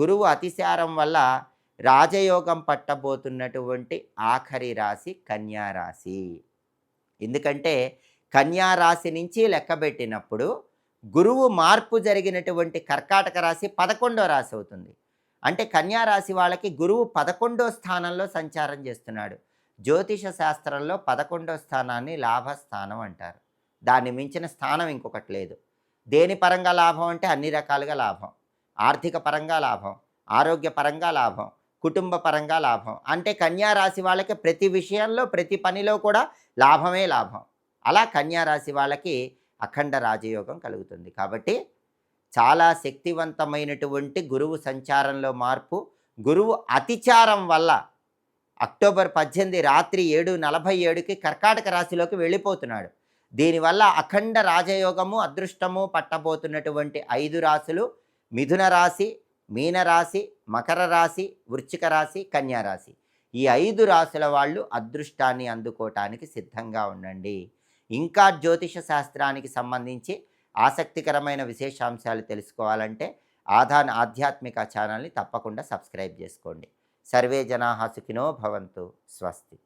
గురువు అతిశారం వల్ల రాజయోగం పట్టబోతున్నటువంటి ఆఖరి రాశి కన్యారాశి ఎందుకంటే కన్యారాశి నుంచి లెక్కబెట్టినప్పుడు గురువు మార్పు జరిగినటువంటి కర్కాటక రాశి పదకొండో రాశి అవుతుంది. అంటే కన్యారాశి వాళ్ళకి గురువు పదకొండో స్థానంలో సంచారం చేస్తున్నాడు. జ్యోతిష శాస్త్రంలో పదకొండో స్థానాన్ని లాభస్థానం అంటారు. దాన్ని మించిన స్థానం ఇంకొకటి లేదు. దేని పరంగా లాభం అంటే అన్ని రకాలుగా లాభం. ఆర్థిక పరంగా లాభం ఆరోగ్యపరంగా లాభం కుటుంబ పరంగా లాభం. అంటే కన్యా రాశి వాళ్ళకి ప్రతి విషయంలో ప్రతి పనిలో కూడా లాభమే లాభం. అలా కన్యా రాశి వాళ్ళకి అఖండ రాజయోగం కలుగుతుంది. కాబట్టి చాలా శక్తివంతమైనటువంటి గురువు సంచారంలో మార్పు గురువు అతిచారం వల్ల అక్టోబర్ పద్దెనిమిది రాత్రి ఏడు నలభై ఏడుకి కర్కాటక రాశిలోకి వెళ్ళిపోతున్నాడు. దీనివల్ల అఖండ రాజయోగము అదృష్టము పట్టబోతున్నటువంటి ఐదు రాశులు మిథున రాశి మీనరాశి మకర రాశి వృశ్చిక రాశి కన్యారాశి ఈ ఐదు రాశుల వాళ్ళు అదృష్టాన్ని అందుకోవటానికి సిద్ధంగా ఉండండి. ఇంకా జ్యోతిష శాస్త్రానికి సంబంధించి ఆసక్తికరమైన విశేషాంశాలు తెలుసుకోవాలంటే ఆధార్ ఆధ్యాత్మిక ఛానల్ని తప్పకుండా సబ్స్క్రైబ్ చేసుకోండి. సర్వే జనా సుఖినో భవంతు. స్వస్తి.